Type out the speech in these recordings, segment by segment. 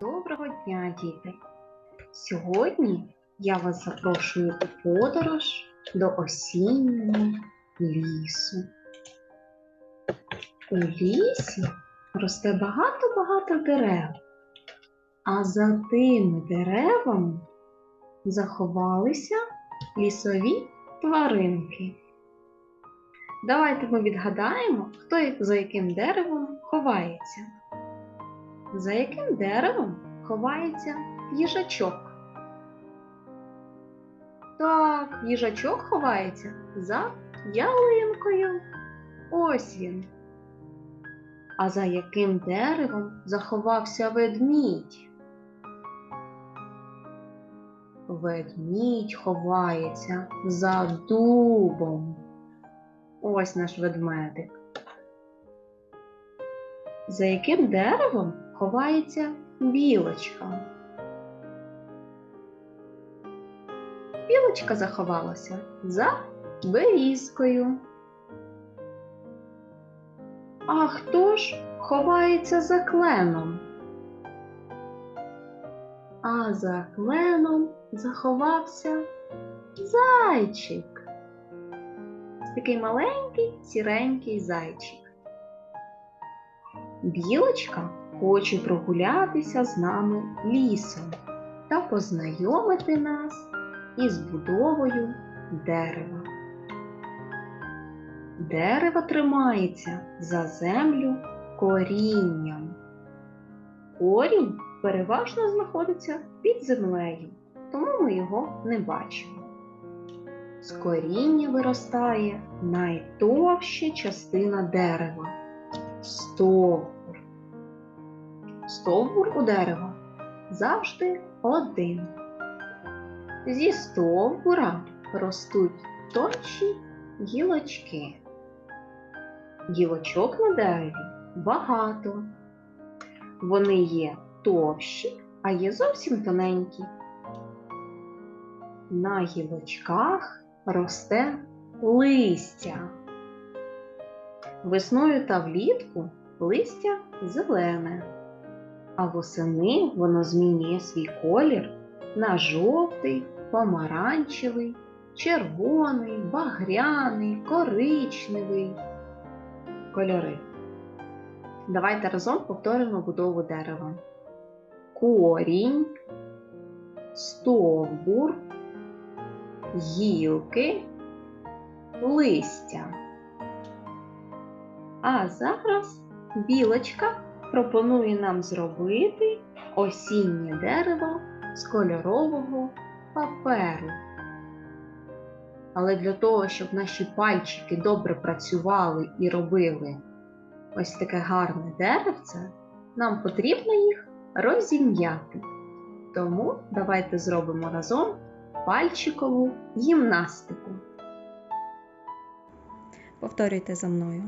Доброго дня, діти! Сьогодні я вас запрошую у подорож до осіннього лісу. У лісі росте багато-багато дерев, а за тими деревами заховалися лісові тваринки. Давайте ми відгадаємо, хто за яким деревом ховається. За яким деревом ховається їжачок? Так, їжачок ховається за ялинкою. Ось він. А за яким деревом заховався ведмідь? Ведмідь ховається за дубом. Ось наш ведмедик. За яким деревом ховається білочка? Білочка заховалася за берізкою. А хто ж ховається за кленом? А за кленом заховався зайчик. Такий маленький сіренький зайчик. Білочка хоче прогулятися з нами лісом та познайомити нас із будовою дерева. Дерево тримається за землю корінням. Корінь переважно знаходиться під землею, тому ми його не бачимо. З коріння виростає найтовща частина дерева стовбур. Стовбур у дерева завжди один. Зі стовбура ростуть тонші гілочки. Гілочок на дереві багато. Вони є товщі, а є зовсім тоненькі. На гілочках росте листя. Весною та влітку листя зелене, а восени воно змінює свій колір на жовтий, помаранчевий, червоний, багряний, коричневий кольори. Давайте разом повторимо будову дерева. Корінь, стовбур, гілки, листя. А зараз білочка пропонує нам зробити осіннє дерево з кольорового паперу. Але для того, щоб наші пальчики добре працювали і робили ось таке гарне деревце, нам потрібно їх розім'яти. Тому давайте зробимо разом пальчикову гімнастику. Повторюйте за мною.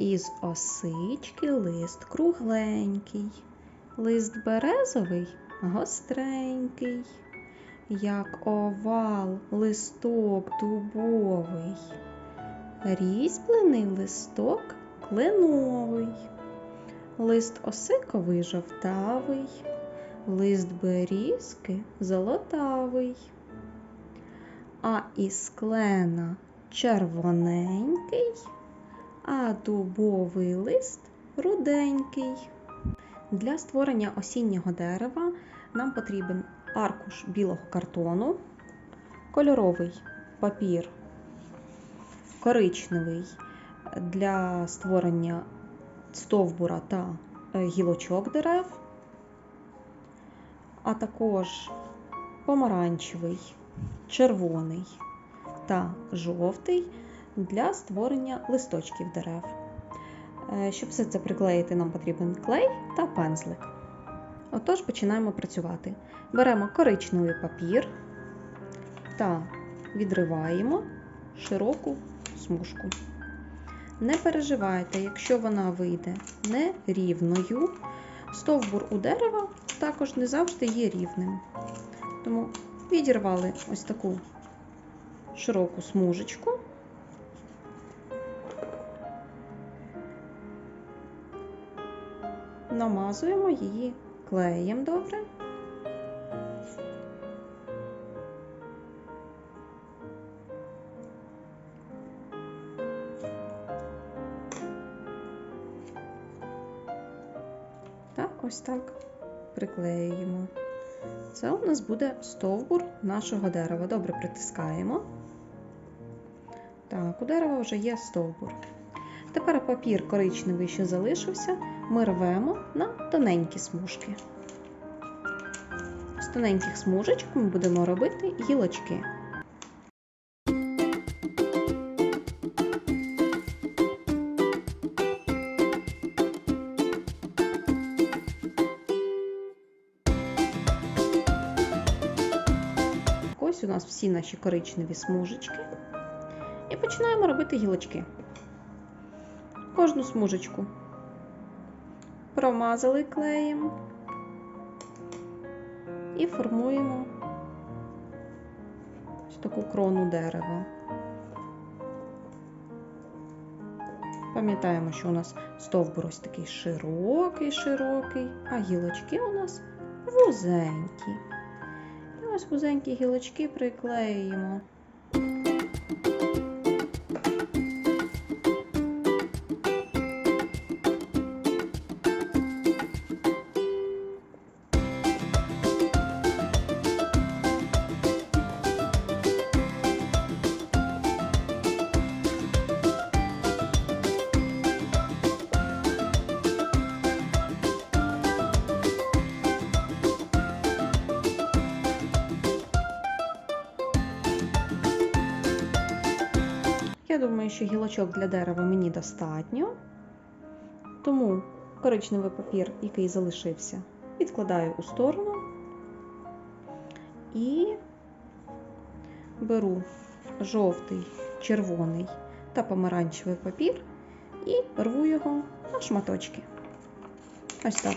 Із осички лист кругленький, лист березовий гостренький, як овал листок дубовий, різьблений листок кленовий, лист осиковий жовтавий, лист берізки золотавий, а із клена червоненький, а дубовий лист руденький. Для створення осіннього дерева нам потрібен аркуш білого картону, кольоровий папір коричневий для створення стовбура та е, гілочок дерев, а також помаранчевий, червоний та жовтий для створення листочків дерев. Е, Щоб все це приклеїти, нам потрібен клей та пензлик. Отож, починаємо працювати. Беремо коричневий папір та відриваємо широку смужку. Не переживайте, якщо вона вийде нерівною, стовбур у дерева також не завжди є рівним. Тому відірвали ось таку широку смужечку. Намазуємо її клеєм добре. Так, ось так приклеюємо. Це у нас буде стовбур нашого дерева. Добре притискаємо. Так, у дерева вже є стовбур. Тепер папір коричневий, що залишився, ми рвемо на тоненькі смужки. З тоненьких смужечок ми будемо робити гілочки. Ось у нас всі наші коричневі смужечки. І починаємо робити гілочки. Кожну смужечку промазали клеєм і формуємо ось таку крону дерева. Пам'ятаємо, що у нас стовбур ось такий широкий, широкий, а гілочки у нас вузенькі. І ось вузенькі гілочки приклеюємо. Що гілочок для дерева мені достатньо. Тому коричневий папір, який залишився, відкладаю у сторону і беру жовтий, червоний та помаранчевий папір і рву його на шматочки. Ось так.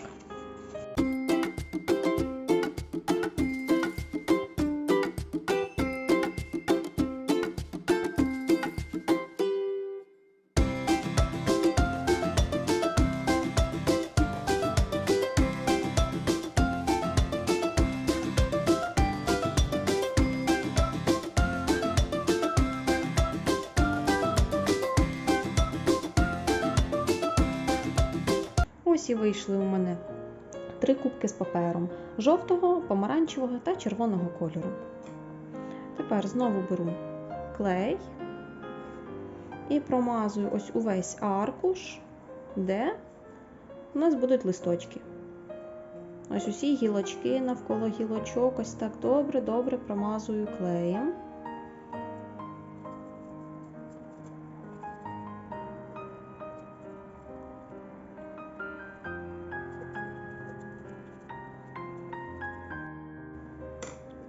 І вийшли у мене три кубки з папером жовтого, помаранчевого та червоного кольору. Тепер знову беру клей і промазую ось увесь аркуш, де у нас будуть листочки. Ось усі гілочки навколо гілочок, ось так добре-добре промазую клеєм.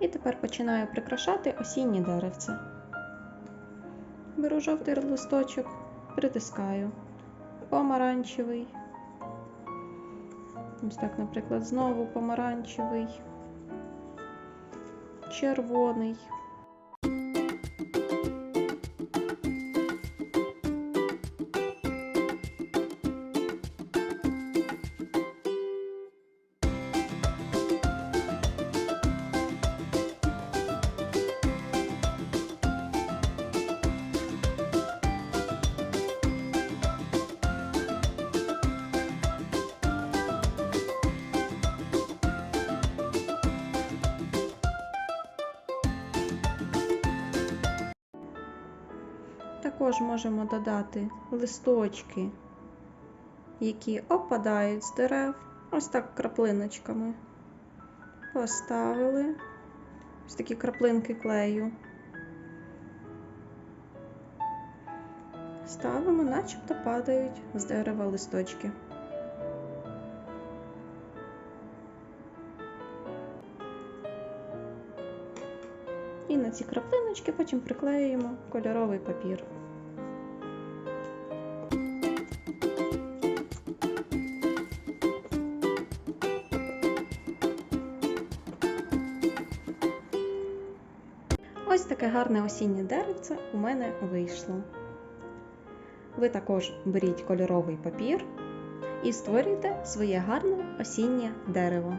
І тепер починаю прикрашати осінні деревце. Беру жовтий листочок, притискаю, помаранчевий. Ось так, наприклад, знову помаранчевий, червоний. Також можемо додати листочки, які опадають з дерев. Ось так краплиночками. Поставили ось такі краплинки клею. Ставимо, начебто падають з дерева листочки. На ці краплиночки потім приклеюємо кольоровий папір. Ось таке гарне осіннє деревце у мене вийшло. Ви також беріть кольоровий папір і створюйте своє гарне осіннє дерево.